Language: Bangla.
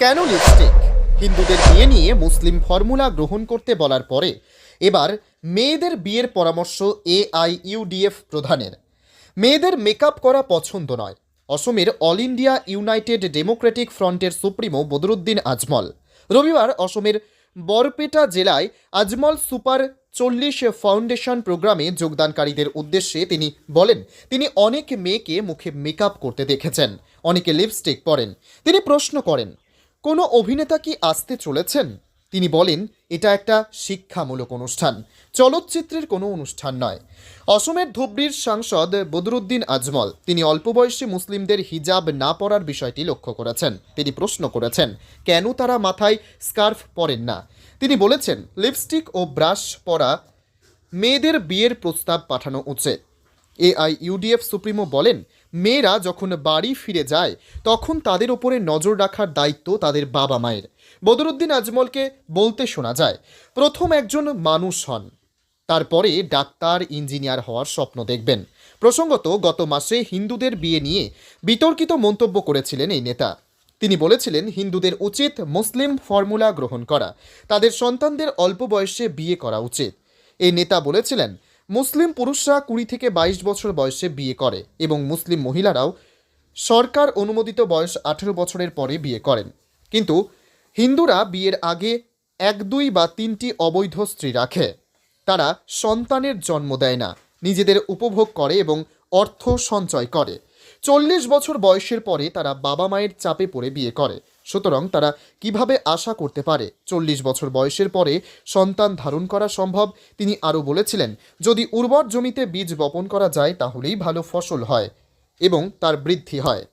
কেন লিপস্টিক হিন্দুদের বিয়ে নিয়ে মুসলিম ফর্মুলা গ্রহণ করতে বলার পরে এবার মেয়েদের বিয়ের পরামর্শ এআইইউডিএফ প্রধানের। মেয়েদের মেকআপ করা পছন্দ নয়। অসমের অল ইন্ডিয়া ইউনাইটেড ডেমোক্রেটিক ফ্রন্টের সুপ্রিমো বদরুদ্দিন আজমল। রবিবার অসমের বরপেটা জেলায় আজমল সুপার চল্লিশ ফাউন্ডেশন প্রোগ্রামে যোগদানকারীদের উদ্দেশ্যে তিনি বলেন, তিনি অনেক মেয়েকে মুখে মেকআপ করতে দেখেছেন, অনেকে লিপস্টিক পরেন। তিনি প্রশ্ন করেন কোনো অভিনেতা কি আসতে চলেছেন? তিনি বলেন, এটা একটা শিক্ষামূলক অনুষ্ঠান, চলচ্চিত্রের কোনো অনুষ্ঠান নয়। অসমের ধুবড়ির সাংসদ বদরুদ্দিন আজমল, তিনি অল্প বয়সী মুসলিমদের হিজাব না পরার বিষয়টি লক্ষ্য করেছেন। তিনি প্রশ্ন করেছেন, কেন তারা মাথায় স্কার্ফ পরেন না? তিনি বলেছেন, লিপস্টিক ও ব্রাশ পরা মেয়েদের বিয়ের প্রস্তাব পাঠানো উচিত। এআইইউডিএফ সুপ্রিমো বলেন, মেয়েরা যখন বাড়ি ফিরে যায়, তখন তাদের ওপরে নজর রাখার দায়িত্ব তাদের বাবা মায়ের। বদরুদ্দিন আজমলকে বলতে শোনা যায়, প্রথম একজন মানুষ হন। তারপরে ডাক্তার, ইঞ্জিনিয়ার হওয়ার স্বপ্ন দেখবেন। প্রসঙ্গত, গত মাসে হিন্দুদের বিয়ে নিয়ে বিতর্কিত মন্তব্য করেছিলেন এই নেতা। তিনি বলেছিলেন, হিন্দুদের উচিত মুসলিম ফর্মুলা গ্রহণ করা। তাদের সন্তানদের অল্প বয়সে বিয়ে করা উচিত। এই নেতা বলেছিলেন মুসলিম পুরুষরা কুড়ি থেকে বাইশ বছর বয়সে বিয়ে করে এবং মুসলিম মহিলারাও সরকার অনুমোদিত বয়স আঠেরো বছরের পরে বিয়ে করেন। কিন্তু হিন্দুরা বিয়ের আগে এক, দুই বা তিনটি অবৈধ স্ত্রী রাখে। তারা সন্তানের জন্ম দেয় না, নিজেদের উপভোগ করে এবং অর্থ সঞ্চয় করে। চল্লিশ বছর বয়সের পরে তারা বাবা মায়ের চাপে পড়ে বিয়ে করে। সুতরাং তারা কীভাবে আশা করতে পারে? চল্লিশ বছর বয়সের পরে সন্তান ধারণ করা সম্ভব? তিনি আরও বলেছিলেন, যদি উর্বর জমিতে বীজ বপন করা যায়, তাহলেই ভালো ফসল হয় এবং তার বৃদ্ধি হয়।